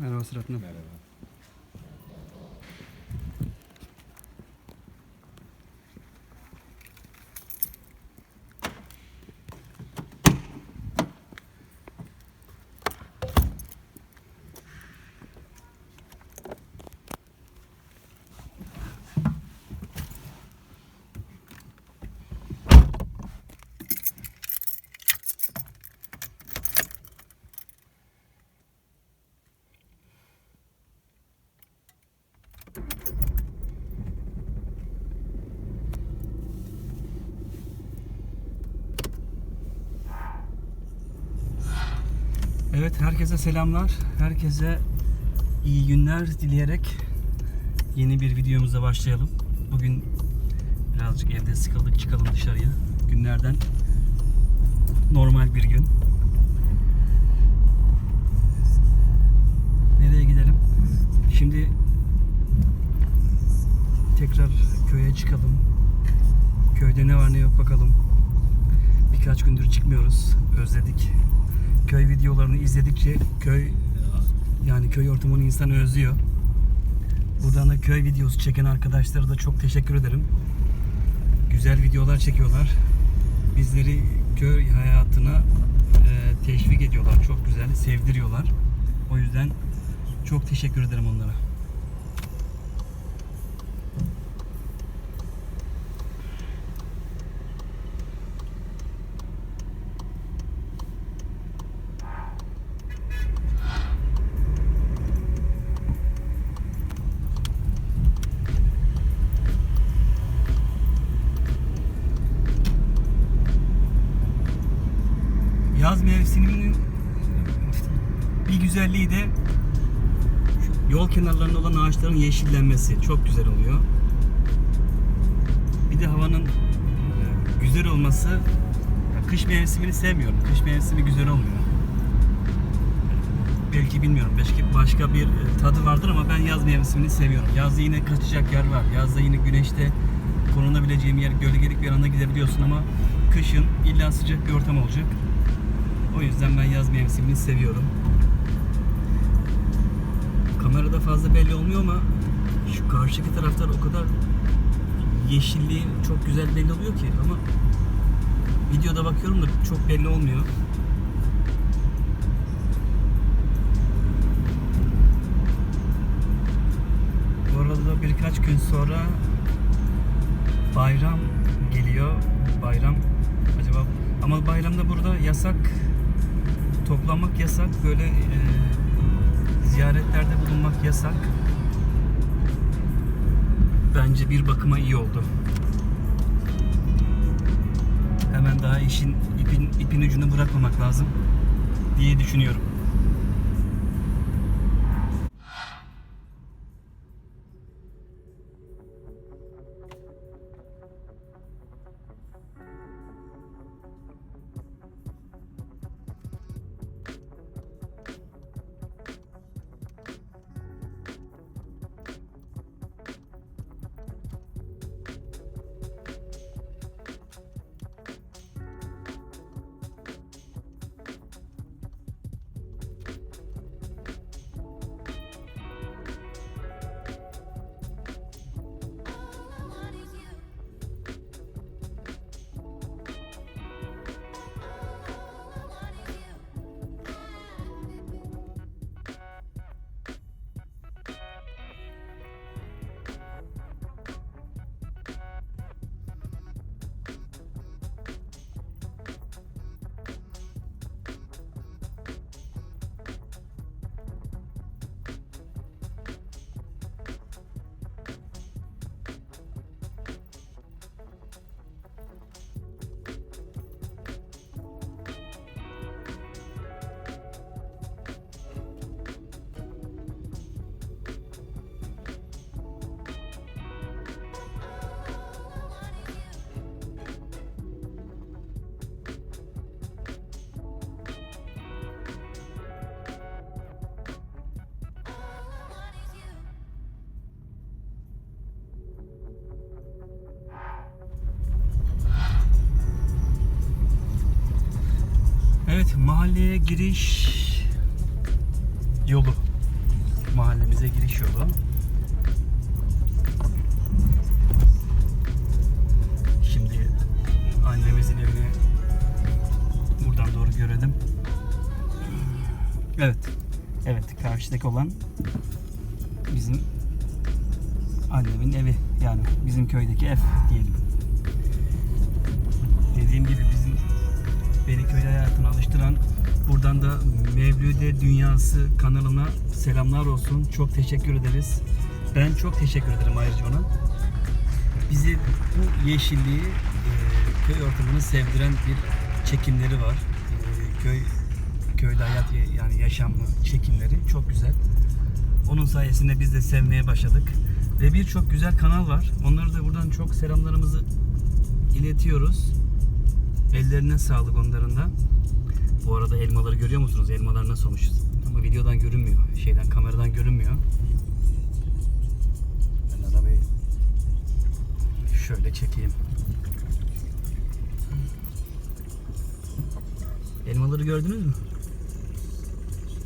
అనవసరత్నం Evet herkese selamlar. Herkese iyi günler dileyerek yeni bir videomuza başlayalım. Bugün birazcık evde sıkıldık çıkalım dışarıya. Günlerden normal bir gün. Nereye gidelim? Şimdi tekrar köye çıkalım. Köyde ne var ne yok bakalım. Birkaç gündür çıkmıyoruz. Özledik köy videolarını izledikçe köy yani köy ortamını insan özlüyor. Buradan da köy videosu çeken arkadaşlara da çok teşekkür ederim. Güzel videolar çekiyorlar. Bizleri köy hayatına e, teşvik ediyorlar. Çok güzel, sevdiriyorlar. O yüzden çok teşekkür ederim onlara. Yaz mevsiminin bir güzelliği de yol kenarlarında olan ağaçların yeşillenmesi çok güzel oluyor. Bir de havanın e, güzel olması kış mevsimini sevmiyorum. Kış mevsimi güzel olmuyor. Belki bilmiyorum. Belki başka bir e, tadı vardır ama ben yaz mevsimini seviyorum. Yazda yine kaçacak yer var. Yazda yine güneşte korunabileceğim yer, gölgelik bir alana gidebiliyorsun ama kışın illa sıcak bir ortam olacak. O yüzden ben yaz mevsimini seviyorum. Kamerada fazla belli olmuyor ama şu karşıki taraflar o kadar yeşilliği çok güzel belli oluyor ki ama videoda bakıyorum da çok belli olmuyor. Bu arada birkaç gün sonra bayram geliyor. Bayram acaba ama bayramda burada yasak toplanmak yasak böyle e, ziyaretlerde bulunmak yasak. Bence bir bakıma iyi oldu. Hemen daha işin ipin ipin ucunu bırakmamak lazım diye düşünüyorum. Mahalleye giriş yolu. mahallemize giriş yolu. Şimdi annemizin evini buradan doğru görelim. Evet. Evet, karşıdaki olan bizim annemin evi. Yani bizim köydeki ev diyelim. Dediğim gibi bizim beni köy hayatına alıştıran buradan da Mevlüde Dünyası kanalına selamlar olsun. Çok teşekkür ederiz. Ben çok teşekkür ederim ayrıca ona. Bizi bu yeşilliği, e, köy ortamını sevdiren bir çekimleri var. E, köy köyde hayat yani yaşamlı çekimleri çok güzel. Onun sayesinde biz de sevmeye başladık. Ve birçok güzel kanal var. Onları da buradan çok selamlarımızı iletiyoruz. Ellerine sağlık onların da. Bu arada elmaları görüyor musunuz? Elmalar nasıl olmuş? Ama videodan görünmüyor. Şeyden kameradan görünmüyor. Ben arabayı şöyle çekeyim. Elmaları gördünüz mü?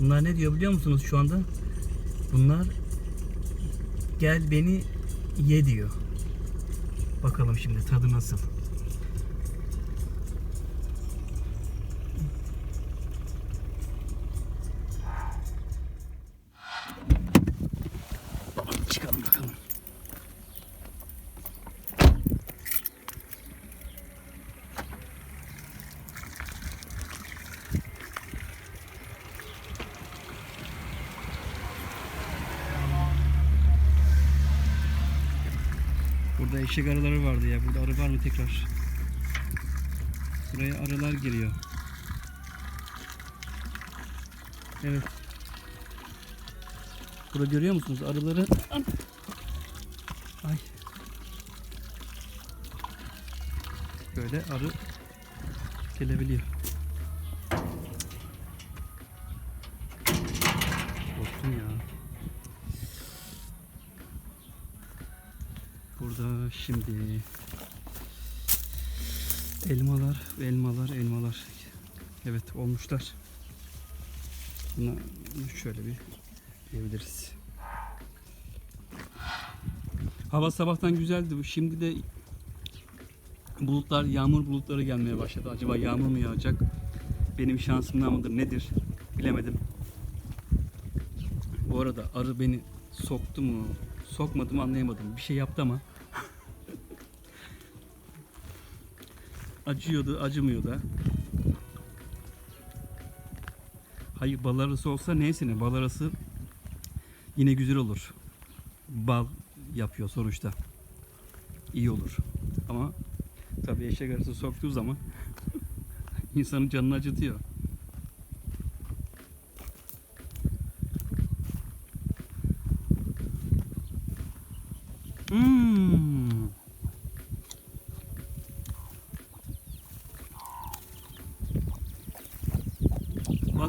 Bunlar ne diyor biliyor musunuz şu anda? Bunlar gel beni ye diyor. Bakalım şimdi tadı nasıl. Burada eşek arıları vardı ya. Burada arı var mı tekrar? Buraya arılar giriyor. Evet. Burada görüyor musunuz arıları? Ay. Böyle arı gelebiliyor. Korktum ya. Burada şimdi elmalar, elmalar, elmalar. Evet olmuşlar. Buna şöyle bir diyebiliriz. Hava sabahtan güzeldi. Şimdi de bulutlar, yağmur bulutları gelmeye başladı. Acaba yağmur mu yağacak? Benim şansımdan mıdır nedir? Bilemedim. Bu arada arı beni soktu mu, sokmadı mı anlayamadım. Bir şey yaptı ama. Acıyordu, acımıyor da. Hayır bal arısı olsa neyse ne bal arısı yine güzel olur. Bal yapıyor sonuçta. İyi olur. Ama tabii eşek arısı soktuğu zaman insanın canını acıtıyor.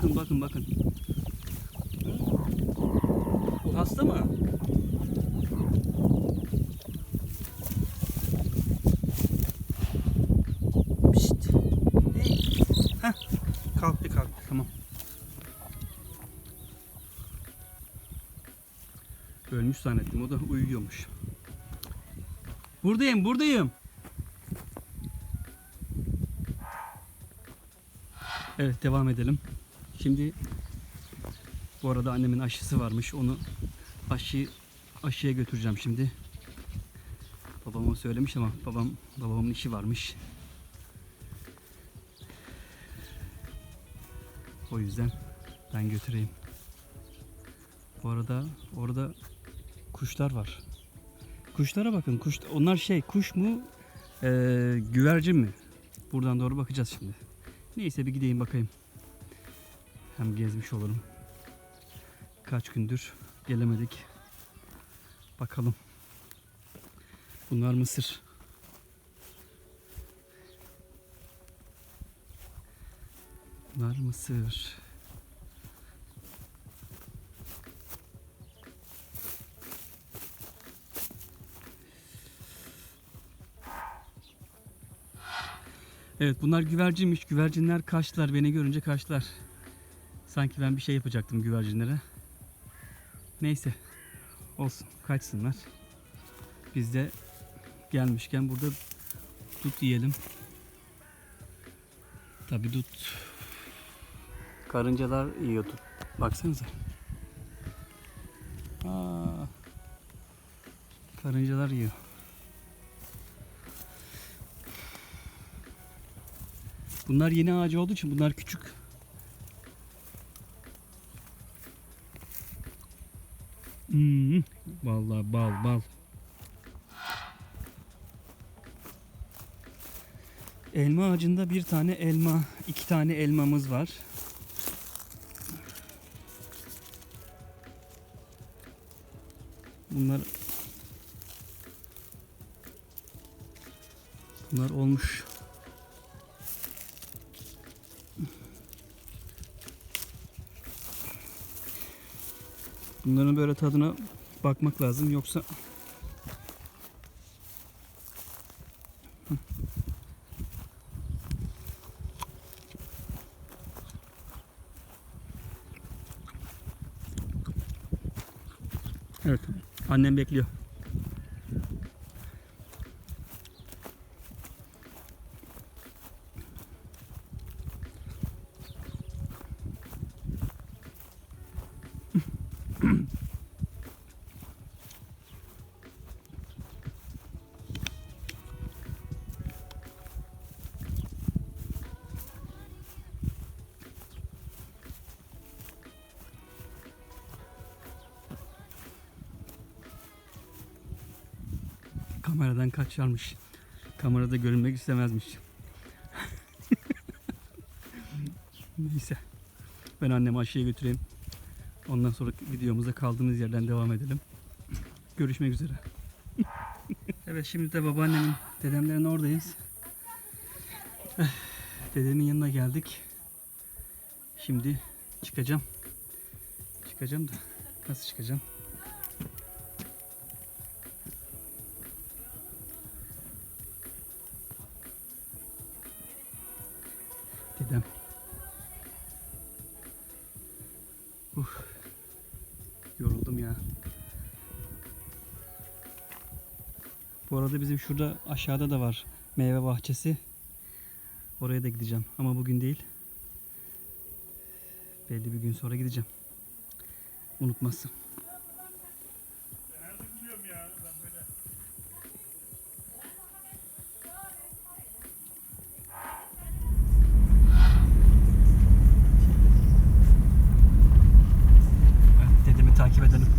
Bakın bakın bakın. Bu hasta mı? Pişt. Heh. Kalktı kalktı tamam. Ölmüş zannettim o da uyuyormuş. Buradayım buradayım. Evet devam edelim. Şimdi bu arada annemin aşısı varmış. Onu aşı aşıya götüreceğim şimdi. Babama söylemiş ama babam babamın işi varmış. O yüzden ben götüreyim. Bu arada orada kuşlar var. Kuşlara bakın. Kuş, onlar şey kuş mu ee, güvercin mi? Buradan doğru bakacağız şimdi. Neyse bir gideyim bakayım. Hem gezmiş olurum. Kaç gündür gelemedik. Bakalım. Bunlar mısır. Bunlar mısır. Evet bunlar güvercinmiş. Güvercinler kaçtılar. Beni görünce kaçtılar. Sanki ben bir şey yapacaktım güvercinlere. Neyse. Olsun. Kaçsınlar. Biz de gelmişken burada dut yiyelim. Tabi dut. Karıncalar yiyor dut. Baksanıza. Aa, karıncalar yiyor. Bunlar yeni ağacı olduğu için bunlar küçük. Vallahi bal bal. Elma ağacında bir tane elma, iki tane elmamız var. Bunlar Bunlar olmuş. Bunların böyle tadına bakmak lazım yoksa. Evet. Annem bekliyor. Kameradan kaçarmış. Kamerada görünmek istemezmiş. Neyse. Ben annemi aşıya götüreyim. Ondan sonra videomuza kaldığımız yerden devam edelim. Görüşmek üzere. evet şimdi de babaannemin, dedemlerin oradayız. Eh, Dedemin yanına geldik. Şimdi çıkacağım. Çıkacağım da nasıl çıkacağım? Arada bizim şurada aşağıda da var meyve bahçesi. Oraya da gideceğim ama bugün değil. Belli bir gün sonra gideceğim. Unutmazsın. Evet, dedemi takip edelim.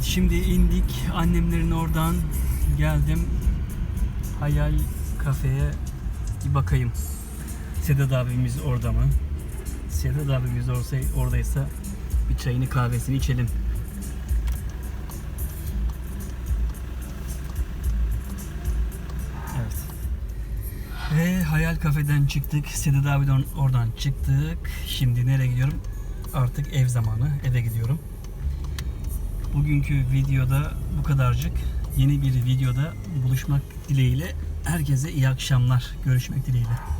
Evet şimdi indik. Annemlerin oradan geldim. Hayal kafeye bir bakayım. Sedat abimiz orada mı? Sedat abimiz orsa, oradaysa bir çayını kahvesini içelim. Evet. Ve Hayal Kafe'den çıktık. Sedat abiden oradan çıktık. Şimdi nereye gidiyorum? Artık ev zamanı. Eve gidiyorum. Bugünkü videoda bu kadarcık. Yeni bir videoda buluşmak dileğiyle herkese iyi akşamlar. Görüşmek dileğiyle.